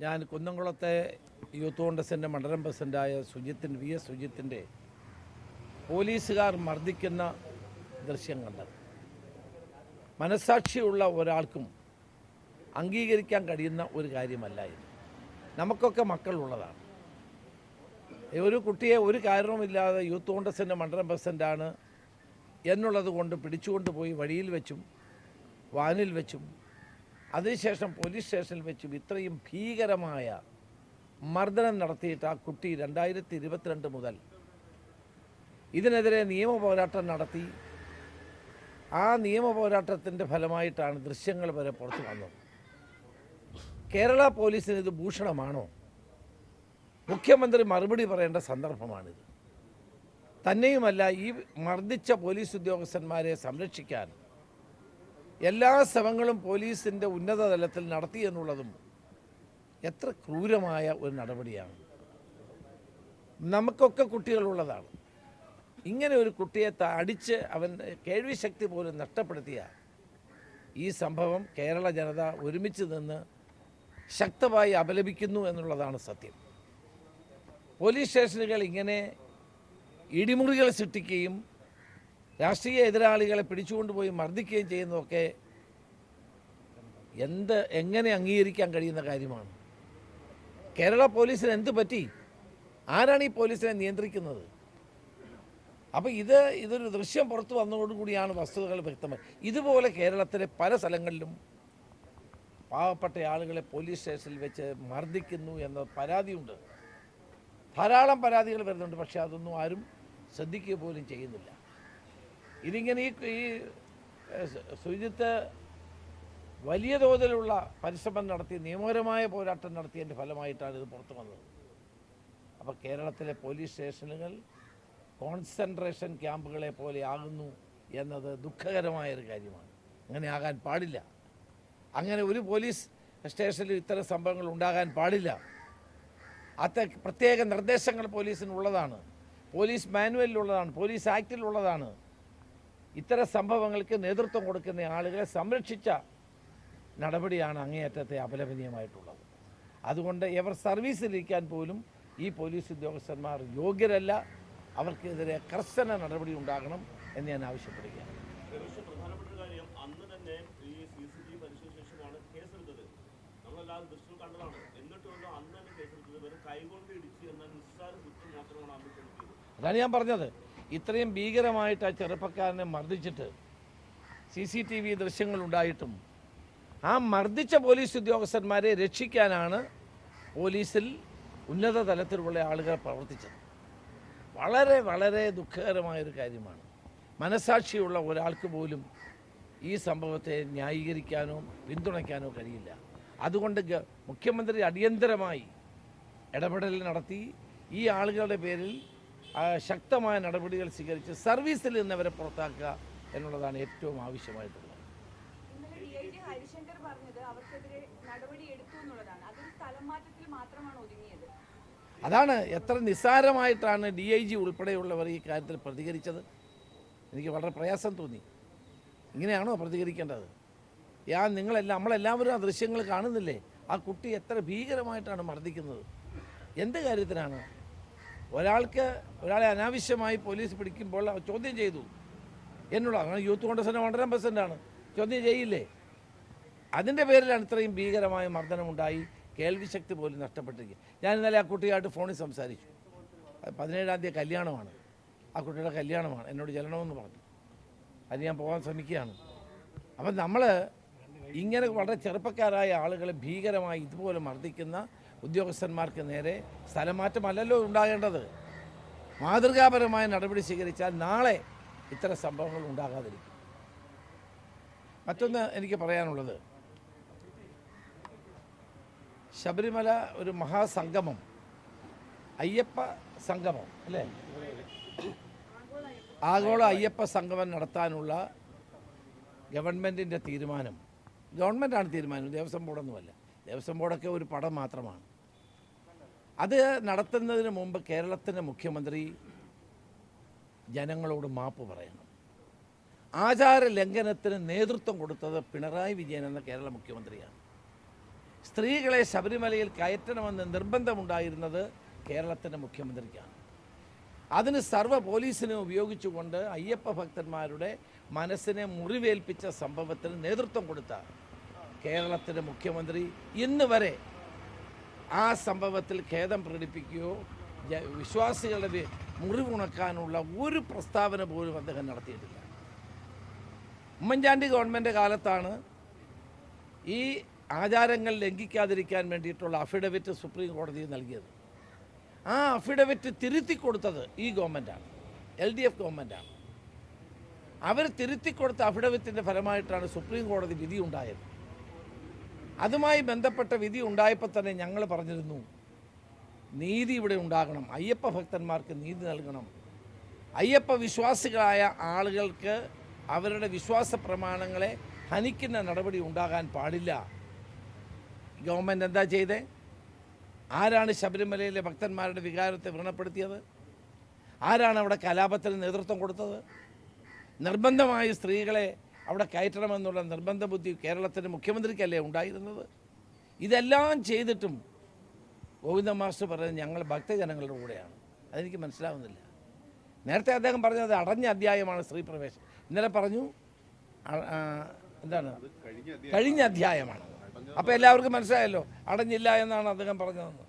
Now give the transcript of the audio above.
ഞാൻ കുന്നംകുളത്തെ യൂത്ത് കോൺഗ്രസിന്റെ മണ്ഡലം പ്രസിഡന്റായ സുജിത്തിൻ വി എസ് സുജിത്തിന്റെ പോലീസുകാർ മർദ്ദിക്കുന്ന ദൃശ്യം കണ്ടത്. മനസാക്ഷിയുള്ള ഒരാൾക്കും അംഗീകരിക്കാൻ കഴിയുന്ന ഒരു കാര്യമല്ല ഇത്. നമുക്കൊക്കെ മക്കളുള്ളതാണ്. ഒരു കുട്ടിയെ ഒരു കാരണവുമില്ലാതെ യൂത്ത് കോൺഗ്രസിന്റെ മണ്ഡലം പ്രസിഡന്റാണ് എന്നുള്ളത് കൊണ്ട് പിടിച്ചുകൊണ്ട് പോയി വഴിയിൽ വെച്ചും വാനിൽ വെച്ചും അതിനുശേഷം പോലീസ് സ്റ്റേഷനിൽ വെച്ചും ഇത്രയും ഭീകരമായ മർദ്ദനം നടത്തിയിട്ട് ആ കുട്ടി രണ്ടായിരത്തി ഇരുപത്തിരണ്ട് മുതൽ ഇതിനെതിരെ നിയമ പോരാട്ടം നടത്തി. ആ നിയമ പോരാട്ടത്തിന്റെ ഫലമായിട്ടാണ് ദൃശ്യങ്ങൾ വരെ പുറത്തു വന്നത്. കേരള പോലീസിന് ഇത് ഭൂഷണമാണോ? മുഖ്യമന്ത്രി മറുപടി പറയേണ്ട സന്ദർഭമാണിത്. തന്നെയുമല്ല ഈ മർദ്ദിച്ച പോലീസ് ഉദ്യോഗസ്ഥന്മാരെ സംരക്ഷിക്കാൻ എല്ലാ ശ്രമങ്ങളും പോലീസിന്റെ ഉന്നത തലത്തിൽ നടത്തി എന്നുള്ളതും എത്ര ക്രൂരമായ ഒരു നടപടിയാണ്. നമുക്കൊക്കെ കുട്ടികളുള്ളതാണ് ഇങ്ങനെ ഒരു കുട്ടിയെ അടിച്ച് അവൻ കേൾവി ശക്തി പോലും നഷ്ടപ്പെടുത്തിയ ഈ സംഭവം കേരള ജനത ഒരുമിച്ച് നിന്ന് ശക്തമായി അപലപിക്കുന്നു എന്നുള്ളതാണ് സത്യം. പോലീസ് സ്റ്റേഷനുകൾ ഇങ്ങനെ ഇടിമുറികൾ സൃഷ്ടിക്കുകയും രാഷ്ട്രീയ എതിരാളികളെ പിടിച്ചുകൊണ്ടുപോയി മർദ്ദിക്കുകയും ചെയ്യുന്നതൊക്കെ എന്ത് എങ്ങനെ അംഗീകരിക്കാൻ കഴിയുന്ന കാര്യമാണ്. കേരള പോലീസിന് എന്ത് പറ്റി? ആരാണ് ഈ പോലീസിനെ നിയന്ത്രിക്കുന്നത്? അപ്പോൾ ഇത് ഇതൊരു ദൃശ്യം പുറത്തു വന്നതോടുകൂടിയാണ് വസ്തുതകൾ വ്യക്തമായി. ഇതുപോലെ കേരളത്തിലെ പല സ്ഥലങ്ങളിലും പാവപ്പെട്ട ആളുകളെ പോലീസ് സ്റ്റേഷനിൽ വെച്ച് മർദ്ദിക്കുന്നു എന്ന പരാതിയുണ്ട്. ധാരാളം പരാതികൾ വരുന്നുണ്ട് പക്ഷേ അതൊന്നും ആരും ശ്രദ്ധിക്കുക പോലും ചെയ്യുന്നില്ല. ഇതിങ്ങനെ ഈ ഈ സുജിത്ത് വലിയ തോതിലുള്ള പരിശ്രമം നടത്തി നിയമപരമായ പോരാട്ടം നടത്തിയതിന്റെ ഫലമായിട്ടാണ് ഇത് പുറത്തു വന്നത്. അപ്പോൾ കേരളത്തിലെ പോലീസ് സ്റ്റേഷനുകൾ കോൺസെൻട്രേഷൻ ക്യാമ്പുകളെ പോലെ ആകുന്നു എന്നത് ദുഃഖകരമായ ഒരു കാര്യമാണ്. അങ്ങനെ ആകാൻ പാടില്ല. അങ്ങനെ ഒരു പോലീസ് സ്റ്റേഷനിൽ ഇത്തരം സംഭവങ്ങൾ ഉണ്ടാകാൻ പാടില്ല. അത്ത പ്രത്യേക നിർദ്ദേശങ്ങൾ പോലീസിനുള്ളതാണ്. പോലീസ് മാനുവലിലുള്ളതാണ് പോലീസ് ആക്റ്റിലുള്ളതാണ് ഇത്തരം സംഭവങ്ങൾക്ക് നേതൃത്വം കൊടുക്കുന്ന ആളുകളെ സംരക്ഷിച്ച നടപടിയാണ് അങ്ങേയറ്റത്തെ അപലപനീയമായിട്ടുള്ളത്. അതുകൊണ്ട് ഇവർ സർവീസിലിരിക്കാൻ പോലും ഈ പോലീസ് ഉദ്യോഗസ്ഥന്മാർ യോഗ്യരല്ല. അവർക്കെതിരെ കർശന നടപടി ഉണ്ടാകണം എന്ന് ഞാൻ ആവശ്യപ്പെടുകയാണ്. അതാണ് ഞാൻ പറഞ്ഞത്. ഇത്രയും ഭീകരമായിട്ട് ആ ചെറുപ്പക്കാരനെ മർദ്ദിച്ചിട്ട് സി സി ടി വി ദൃശ്യങ്ങളുണ്ടായിട്ടും ആ മർദ്ദിച്ച പോലീസ് ഉദ്യോഗസ്ഥന്മാരെ രക്ഷിക്കാനാണ് പോലീസിൽ ഉന്നത തലത്തിലുള്ള ആളുകൾ പ്രവർത്തിച്ചത്. വളരെ വളരെ ദുഃഖകരമായൊരു കാര്യമാണ്. മനസാക്ഷിയുള്ള ഒരാൾക്ക് പോലും ഈ സംഭവത്തെ ന്യായീകരിക്കാനോ പിന്തുണയ്ക്കാനോ കഴിയില്ല. അതുകൊണ്ട് മുഖ്യമന്ത്രി അടിയന്തരമായി ഇടപെടൽ നടത്തി ഈ ആളുകളുടെ പേരിൽ ശക്തമായ നടപടികൾ സ്വീകരിച്ച് സർവീസിൽ നിന്ന് നിന്നവരെ പുറത്താക്കുക എന്നുള്ളതാണ് ഏറ്റവും ആവശ്യമായിട്ടുള്ളത്. ഹരിശങ്കർ പറഞ്ഞത് അവർക്കെതിരെ നടപടി എടുത്തു എന്നുള്ളതാണ്. അതൊരു സ്ഥലം മാറ്റത്തിൽ മാത്രമാണ് ഒതുങ്ങിയത്. അതാണ് എത്ര നിസ്സാരമായിട്ടാണ് ഡി ഐ ജി ഉൾപ്പെടെയുള്ളവർ ഈ കാര്യത്തിൽ പ്രതികരിച്ചത്. എനിക്ക് വളരെ പ്രയാസം തോന്നി. ഇങ്ങനെയാണോ പ്രതികരിക്കേണ്ടത്? യാ നിങ്ങളെല്ലാം നമ്മളെല്ലാവരും ആ ദൃശ്യങ്ങൾ കാണുന്നില്ലേ? ആ കുട്ടി എത്ര ഭീകരമായിട്ടാണ് മർദ്ദിക്കുന്നത്? എന്ത് കാര്യത്തിനാണ് ഒരാൾക്ക് ഒരാളെ അനാവശ്യമായി പോലീസ് പിടിക്കുമ്പോൾ ചോദ്യം ചെയ്തു. എന്നുള്ള അങ്ങനെ യൂത്ത് കോൺഗ്രസിന്റെ മണ്ഡലം പ്രസിഡന്റാണ് ചോദ്യം ചെയ്യില്ലേ? അതിന്റെ പേരിലാണ് ഇത്രയും ഭീകരമായ മർദ്ദനമുണ്ടായി. കേൾവി ശക്തി പോലും നഷ്ടപ്പെട്ടിരിക്കുക. ഞാൻ ഇന്നലെ ആ കുട്ടിയായിട്ട് ഫോണിൽ സംസാരിച്ചു. പതിനേഴാം തീയതി കല്യാണമാണ്. ആ കുട്ടിയുടെ കല്യാണമാണ്. എന്നോട് ചെല്ലണമെന്ന് പറഞ്ഞു. അത് ഞാൻ പോകാൻ ശ്രമിക്കുകയാണ്. അപ്പം നമ്മൾ ഇങ്ങനെ വളരെ ചെറുപ്പക്കാരായ ആളുകളെ ഭീകരമായി ഇതുപോലെ മർദ്ദിക്കുന്ന ഉദ്യോഗസ്ഥന്മാർക്ക് നേരെ സ്ഥലമാറ്റമല്ലല്ലോ ഉണ്ടാകേണ്ടത്. മാതൃകാപരമായ നടപടി സ്വീകരിച്ചാൽ നാളെ ഇത്തരം സംഭവങ്ങൾ ഉണ്ടാകാതിരിക്കും. മറ്റൊന്ന് എനിക്ക് പറയാനുള്ളത്. ശബരിമല ഒരു മഹാസംഗമം. അയ്യപ്പ സംഗമം അല്ലേ? ആഗോള അയ്യപ്പ സംഗമം നടത്താനുള്ള ഗവൺമെന്റിന്റെ തീരുമാനം. ഗവൺമെന്റാണ് തീരുമാനം ദേവസ്വം ബോർഡൊന്നുമല്ല. ദേവസ്വം ബോർഡൊക്കെ ഒരു പടം മാത്രമാണ്. അത് നടത്തുന്നതിന് മുമ്പ് കേരളത്തിന്റെ മുഖ്യമന്ത്രി ജനങ്ങളോട് മാപ്പ് പറയണം. ആചാര ലംഘനത്തിന് നേതൃത്വം കൊടുത്തത് പിണറായി വിജയൻ എന്ന കേരള മുഖ്യമന്ത്രിയാണ്. സ്ത്രീകളെ ശബരിമലയിൽ കയറ്റണമെന്ന് നിർബന്ധമുണ്ടായിരുന്നത് കേരളത്തിന്റെ മുഖ്യമന്ത്രിക്കാണ്. അതിന് സർവ പോലീസിനെ ഉപയോഗിച്ചുകൊണ്ട് അയ്യപ്പ ഭക്തന്മാരുടെ മനസ്സിനെ മുറിവേൽപ്പിച്ച സംഭവത്തിന് നേതൃത്വം കൊടുത്ത കേരളത്തിന്റെ മുഖ്യമന്ത്രി ഇന്ന് വരെ ആ സംഭവത്തിൽ ഖേദം പ്രകടിപ്പിക്കുകയോ വിശ്വാസികളുടെ മുറിവുണക്കാനുള്ള ഒരു പ്രസ്താവന പോലും അദ്ദേഹം നടത്തിയിട്ടില്ല. ഉമ്മൻചാണ്ടി ഗവൺമെന്റ് കാലത്താണ് ഈ ആചാരങ്ങൾ ലംഘിക്കാതിരിക്കാൻ വേണ്ടിയിട്ടുള്ള അഫിഡവിറ്റ് സുപ്രീം കോടതി നൽകിയത്. ആ അഫിഡവിറ്റ് തിരുത്തി കൊടുത്തത് ഈ ഗവൺമെന്റാണ് എൽ ഡി എഫ് ഗവൺമെന്റാണ് അവർ തിരുത്തി കൊടുത്ത അഫിഡവിറ്റിന്റെ ഫലമായിട്ടാണ് സുപ്രീം കോടതി വിധി ഉണ്ടായത് അതുമായി ബന്ധപ്പെട്ട വിധി ഉണ്ടായപ്പോൾ തന്നെ ഞങ്ങൾ പറഞ്ഞിരുന്നു നീതി ഇവിടെ ഉണ്ടാകണം. അയ്യപ്പ ഭക്തന്മാർക്ക് നീതി നൽകണം. അയ്യപ്പ വിശ്വാസികളായ ആളുകൾക്ക് അവരുടെ വിശ്വാസ പ്രമാണങ്ങളെ ഹനിക്കുന്ന നടപടി ഉണ്ടാകാൻ പാടില്ല. ഗവൺമെന്റ് എന്താ ചെയ്തേ? ആരാണ് ശബരിമലയിലെ ഭക്തന്മാരുടെ വികാരത്തെ വ്രണപ്പെടുത്തിയത്? ആരാണ് അവിടെ കലാപത്തിന് നേതൃത്വം കൊടുത്തത്? നിർബന്ധമായി സ്ത്രീകളെ അവിടെ കയറ്റണമെന്നുള്ള നിർബന്ധ ബുദ്ധി കേരളത്തിന്റെ മുഖ്യമന്ത്രിക്കല്ലേ ഉണ്ടായിരുന്നത്? ഇതെല്ലാം ചെയ്തിട്ടും ഗോവിന്ദ മാസ്റ്റർ പറയുന്നത് ഞങ്ങൾ ഭക്തജനങ്ങളുടെ കൂടെയാണ്. അതെനിക്ക് മനസ്സിലാവുന്നില്ല. നേരത്തെ അദ്ദേഹം പറഞ്ഞത് അടഞ്ഞ അധ്യായമാണ് സ്ത്രീ പ്രവേശം. ഇന്നലെ പറഞ്ഞു എന്താണ്? കഴിഞ്ഞ അധ്യായമാണ്. അപ്പോൾ എല്ലാവർക്കും മനസ്സിലായല്ലോ അടഞ്ഞില്ല എന്നാണ് അദ്ദേഹം പറഞ്ഞതെന്ന്.